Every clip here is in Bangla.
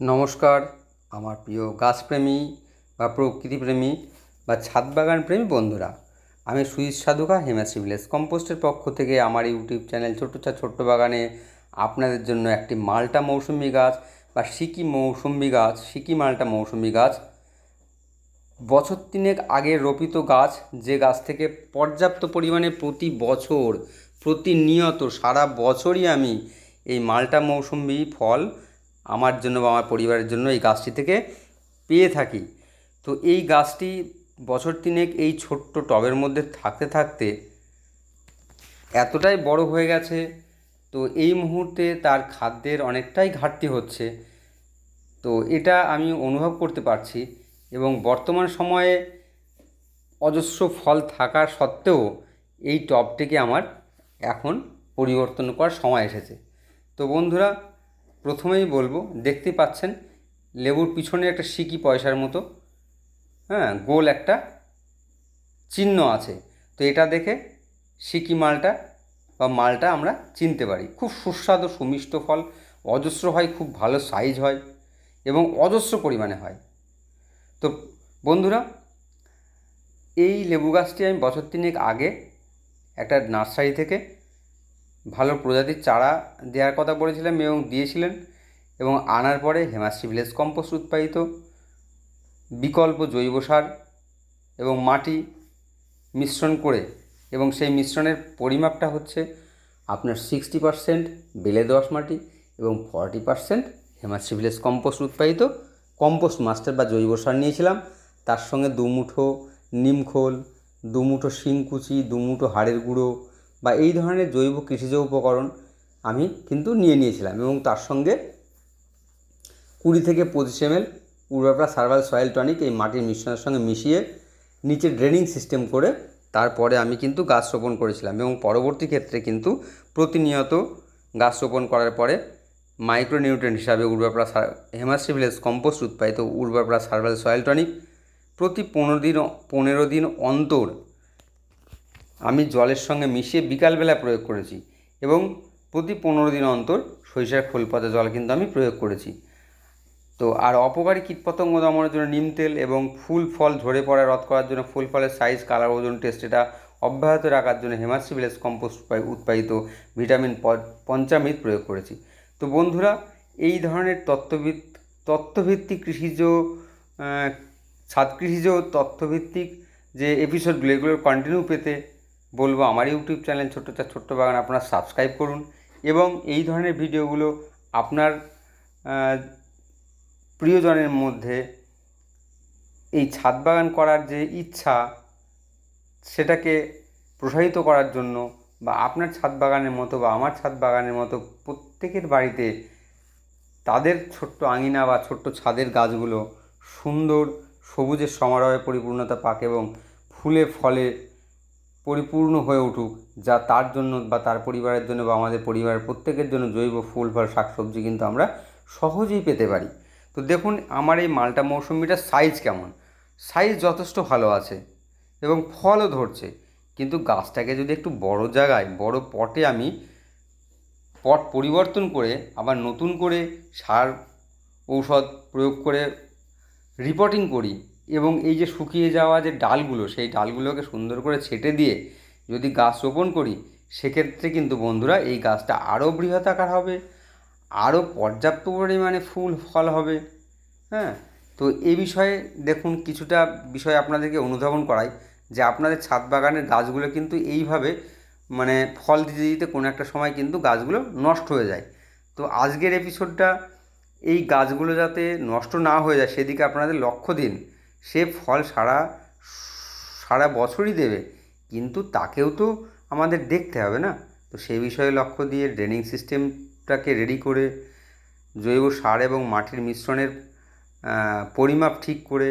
নমস্কার, আমার প্রিয় গাছপ্রেমী বা প্রকৃতিপ্রেমী বা ছাদ বাগান প্রেমী বন্ধুরা। আমি সুইস সাধুকা, হেমাশ্রী ভিলেজ কম্পোস্টের পক্ষ থেকে আমার ইউটিউব চ্যানেল ছোট্ট চা ছোট্ট বাগানে আপনাদের জন্য একটি মালটা মৌসুমি গাছ বা সিকি মৌসুমি গাছ, সিকি মালটা মৌসুমি গাছ, বছর তিনেক আগে রোপিত গাছ, যে গাছ থেকে পর্যাপ্ত পরিমাণে প্রতি বছর, প্রতিনিয়ত সারা বছরই আমি এই মালটা মৌসুমি ফল আমার জন্য বা আমার পরিবারের জন্য এই গাছটি থেকে পেয়ে থাকি। তো এই গাছটি বছর তিনেক এই ছোট্ট টবের মধ্যে থাকতে থাকতে এতটাই বড় হয়ে গেছে, তো এই মুহূর্তে তার খাদ্যের অনেকটাই ঘাটতি হচ্ছে। তো এটা আমি অনুভব করতে পারছি এবং বর্তমান সময়ে অজস্র ফল থাকার সত্ত্বেও এই টবটিকে আমার এখন পরিবর্তন করার সময় এসেছে। তো বন্ধুরা প্রথমেই বলব দেখতেই পাচ্ছেন, লেবুর পিছনে একটা সিকি পয়সার মতো হ্যাঁ গোল একটা চিহ্ন আছে। তো এটা দেখে সিকি মালটা বা মালটা আমরা চিনতে পারি। খুব সুস্বাদু, সুমিষ্ট ফল, অজস্র হয়, খুব ভালো সাইজ হয় এবং অজস্র পরিমাণে হয়। তো বন্ধুরা, এই লেবু গাছটি আমি বছর তিনেক আগে একটা নার্সারি থেকে ভালো প্রজাতির চারা দেওয়ার কথা বলেছিলাম এবং দিয়েছিলেন এবং আনার পরে হেমাশ্রী ভিলেজ কম্পোস্ট উৎপাদিত, বিকল্প জৈব সার এবং মাটি মিশ্রণ করে এবং সেই মিশ্রণের পরিমাপটা হচ্ছে আপনার সিক্সটি পারসেন্ট বেলে দোআঁশ মাটি এবং forty percent Hemashree village compost উৎপাদিত। কম্পোস্ট মাস্টার বা জৈব সার নিয়েছিলাম, তার সঙ্গে দুমুঠো নিমখোল দুমুঠো শিংকুচি, দুমুঠো হাড়ের গুঁড়ো বা এই ধরনের জৈব কৃষিজ উপকরণ আমি কিন্তু নিয়ে নিয়েছিলাম এবং তার সঙ্গে কুড়ি থেকে পঁচিশ এমএল উর্বরপ্রা সার্ভাল সয়েল টনিক এই মাটির মিশ্রণের সঙ্গে মিশিয়ে নিচে ড্রেনিং সিস্টেম করে তারপরে আমি কিন্তু গাছ রোপণ করেছিলাম এবং পরবর্তী ক্ষেত্রে কিন্তু প্রতিনিয়ত গাছ রোপণ করার পরে মাইক্রোনিউট্রেন্ট হিসাবে উর্বরপ্রা হেমাশ্রী ভিলেজ কম্পোস্ট উৎপাদিত উর্বরপ্রা সার্ভাল সয়েল টনিক প্রতি পনেরো দিন পনেরো দিন অন্তর আমি জলের সঙ্গে মিশিয়ে বিকালবেলা প্রয়োগ করেছি এবং প্রতি পনেরো দিন অন্তর সরিষার খোল পাতা জল কিন্তু আমি প্রয়োগ করেছি। তো আর অপকারী কীটপতঙ্গ দমনের জন্য নিম তেল এবং ফুল ফল ঝরে পড়া রদ করার জন্য ফুল ফলের সাইজ কালার ওজন টেস্ট এটা অব্যাহত রাখার জন্য হেমাশ্রী ভিলেজ কম্পোস্ট উৎপাদিত ভিটামিন পঞ্চামৃত প্রয়োগ করেছি। তো বন্ধুরা, এই ধরনের তত্ত্বভিত তত্ত্বভিত্তিক কৃষিজ ছাদ কৃষিজ তথ্যভিত্তিক যে এপিসোডগুলো এগুলোর কন্টিনিউ পেতে বলব আমার ইউটিউব চ্যানেল ছোট্ট চার ছোট্ট বাগান আপনারা সাবস্ক্রাইব করুন এবং এই ধরনের ভিডিওগুলো আপনার প্রিয়জনের মধ্যে এই ছাদ বাগান করার যে ইচ্ছা সেটাকে প্রসারিত করার জন্য বা আপনার ছাদ বাগানের মতো বা আমার ছাদ বাগানের মতো প্রত্যেকের বাড়িতে তাদের ছোট্ট আঙিনা বা ছোট্ট ছাদের গাছগুলো সুন্দর সবুজের সমারোহে পরিপূর্ণতা পাক এবং ফুলে, ফলে পরিপূর্ণ হয়ে উঠুক, যা তার জন্য বা তার পরিবারের জন্য বা আমাদের পরিবারের প্রত্যেকের জন্য জৈব ফুল, ফল, শাকসবজি কিন্তু আমরা সহজেই পেতে পারি। তো দেখুন, আমার এই মালটা মৌসুমিটার সাইজ কেমন? সাইজ যথেষ্ট ভালো আছে এবং ফলও ধরছে। কিন্তু গাছটাকে যদি একটু বড় জায়গায়, বড় পটে আমি পট পরিবর্তন করে, আবার নতুন করে সার ঔষধ প্রয়োগ করে রিপোর্টিং করি এবং এই যে শুকিয়ে যাওয়া যে ডালগুলো, সেই ডালগুলোকে সুন্দর করে ছেটে দিয়ে যদি গাছ রোপণ করি, সেক্ষেত্রে কিন্তু বন্ধুরা এই গাছটা আরও বৃহতাকার হবে, আরও পর্যাপ্ত পরিমাণে ফুল, ফল হবে হ্যাঁ? তো এ বিষয়ে দেখুন, কিছুটা বিষয় আপনাদেরকে অনুধাবন করাই যে আপনাদের ছাদ বাগানের গাছগুলো কিন্তু এইভাবে মানে ফল দিতে দিতে কোনো একটা সময় কিন্তু গাছগুলো নষ্ট হয়ে যায়। তো আজকের এপিসোডটা এই গাছগুলো যাতে নষ্ট না হয়ে যায়, সেদিকে আপনাদের লক্ষ্য দিন। সে ফল সারা সারা বছরই দেবে। কিন্তু তাকেও তো আমাদের দেখতে হবে না। তো সেই বিষয়ে লক্ষ্য দিয়ে ড্রেনিং সিস্টেমটাকে রেডি করে, জৈব সার এবং মাটির মিশ্রণের পরিমাপ ঠিক করে,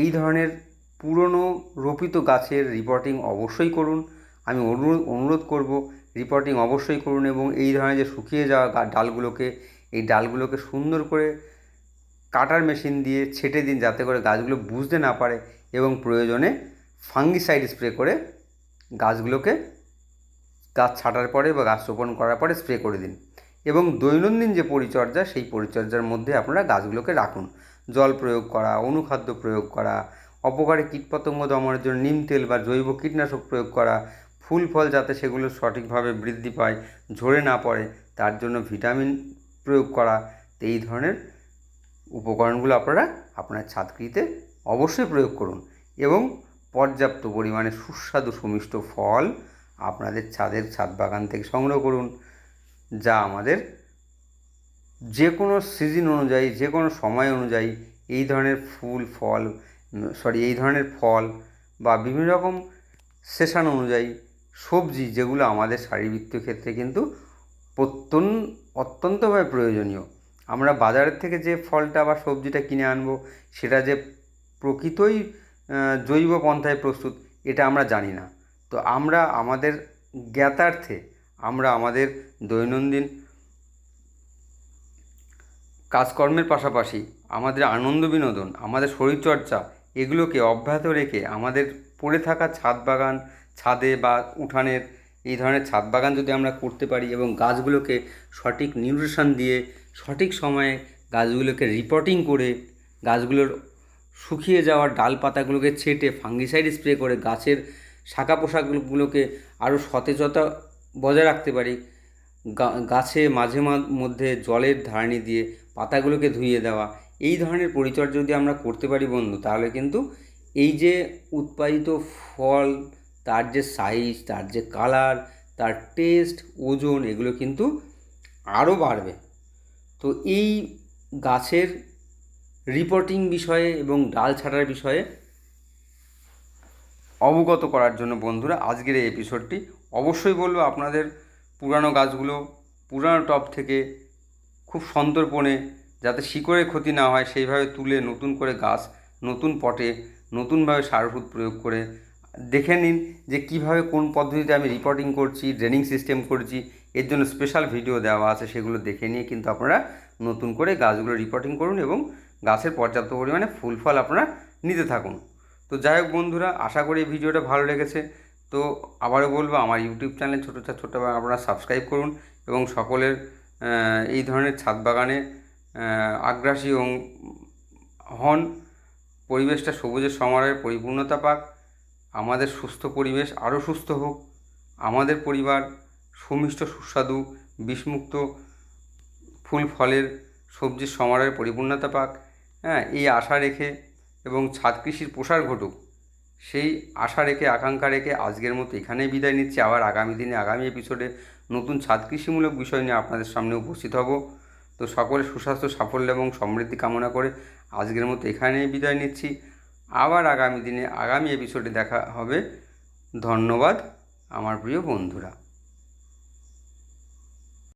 এই ধরনের পুরনো রোপিত গাছের রিপোর্টিং অবশ্যই করুন। আমি অনুরোধ অনুরোধ করব রিপোর্টিং অবশ্যই করুন এবং এই ধরনের যে শুকিয়ে যাওয়া ডালগুলোকে, এই ডালগুলোকে সুন্দর করে কাটার মেশিন দিয়ে ছেটে দিন যাতে করে গাছগুলো বুঝতে না পারে এবং প্রয়োজনে ফাঙ্গিসাইড স্প্রে করে গাছগুলোকে গাছ ছাটার পরে বা গাছ রোপণ করার পরে স্প্রে করে দিন। এবং দৈনন্দিন যে পরিচর্যা, সেই পরিচর্যার মধ্যে আপনারা গাছগুলোকে রাখুন। জল প্রয়োগ করা, অনুখাদ্য প্রয়োগ করা, অপকারী কীটপতঙ্গ দমনের জন্য নিম তেল বা জৈব কীটনাশক প্রয়োগ করা, ফুল ফল যাতে সেগুলো সঠিকভাবে বৃদ্ধি পায়, ঝরে না পড়ে, তার জন্য ভিটামিন প্রয়োগ করা, এই ধরনের উপকরণগুলো আপনারা আপনার ছাদকৃতে অবশ্যই প্রয়োগ করুন এবং পর্যাপ্ত পরিমাণে সুস্বাদু সুমিষ্ট ফল আপনাদের ছাদের ছাদ বাগান থেকে সংগ্রহ করুন, যা আমাদের যে কোনো সিজন অনুযায়ী যে কোনো সময় অনুযায়ী এই ধরনের ফুল, ফল, সরি, এই ধরনের ফল বা বিভিন্ন রকম সেশন অনুযায়ী সবজি যেগুলো আমাদের শারীরবৃত্তীয় ক্ষেত্রে কিন্তু প্রত্যন, অত্যন্তভাবে প্রয়োজনীয়। আমরা বাজারের থেকে যে ফলটা বা সবজিটা কিনে আনব, সেটা যে প্রকৃতই জৈব পন্থায় প্রস্তুত, এটা আমরা জানি না। তো আমরা আমাদের জ্ঞাতার্থে আমরা আমাদের দৈনন্দিন কাজকর্মের পাশাপাশি আমাদের আনন্দ বিনোদন, আমাদের শরীরচর্চা, এগুলোকে অব্যাহত রেখে আমাদের পড়ে থাকা ছাদ বাগান, ছাদে বা উঠানের এই ধরনের ছাদ বাগান যদি আমরা করতে পারি এবং গাছগুলোকে সঠিক নিউট্রিশন দিয়ে সঠিক সময়ে গাছগুলোকে রিপোর্টিং করে গাছগুলোর শুকিয়ে যাওয়া ডালপাতাগুলোকে ছেটে ফাঙ্গিসাইড স্প্রে করে গাছের শাখা পোশাকগুলোকে আরও সতেজতা বজায় রাখতে পারি গাছে মাঝে মধ্যে জলের ধারণি দিয়ে পাতাগুলোকে ধুইয়ে দেওয়া, এই ধরনের পরিচর্যা যদি আমরা করতে পারি বন্ধু, তাহলে কিন্তু এই যে উৎপাদিত ফল তার যে সাইজ তার যে কালার তার টেস্ট ওজন, এগুলো কিন্তু আরও বাড়বে। তো এই গাছের রিপোর্টিং বিষয়ে এবং ডাল ছাঁটার বিষয়ে অবগত করার জন্য বন্ধুরা, আজকের এই এপিসোডটি অবশ্যই বলব আপনাদের পুরানো গাছগুলো, পুরানো টব থেকে খুব সন্তর্পণে যাতে শিকড়ের ক্ষতি না হয়, সেইভাবে তুলে নতুন করে গাছ, নতুন পটে নতুনভাবে সার প্রয়োগ করে দেখে নিন যে কীভাবে কোন পদ্ধতিতে আমি রিপোর্টিং করছি ড্রেনিং সিস্টেম করছি। এর জন্য স্পেশাল ভিডিও দেওয়া আছে, সেগুলো দেখে নিয়ে কিন্তু আপনারা নতুন করে গাছগুলো রিপোর্টিং করুন এবং গাছের পর্যাপ্ত পরিমাণে ফুল ফল আপনারা নিতে থাকুন। তো যাই হোক বন্ধুরা, আশা করি এই ভিডিওটা ভালো লেগেছে। তো আবারও বলব, আমার ইউটিউব চ্যানেল ছোটো ছোটো আপনারা সাবস্ক্রাইব করুন এবং সকলের এই ধরনের ছাদ বাগানে আগ্রাসী এবং হন, পরিবেশটা সবুজের সমারোহের পরিপূর্ণতা পাক। আমাদের সুস্থ পরিবেশ আরও সুস্থ হোক। আমাদের পরিবার সুমিষ্ট, সুস্বাদু, বিষমুক্ত ফুল, ফলের, সবজির সমারোহের পরিপূর্ণতা পাক। হ্যাঁ এই আশা রেখে এবং ছাদ কৃষির প্রসার ঘটুক, সেই আশা রেখে, আকাঙ্ক্ষা রেখে আজকের মতো এখানেই বিদায় নিচ্ছি। আবার আগামী দিনে, আগামী এপিসোডে নতুন ছাদ কৃষিমূলক বিষয় নিয়ে আপনাদের সামনে উপস্থিত হব। তো সকলের সুস্বাস্থ্য, সাফল্য এবং সমৃদ্ধি কামনা করে আজকের মতো এখানেই বিদায় নিচ্ছি। আবার আগামী দিনে আগামী এপিসোডে দেখা হবে। ধন্যবাদ আমার প্রিয় বন্ধুরা।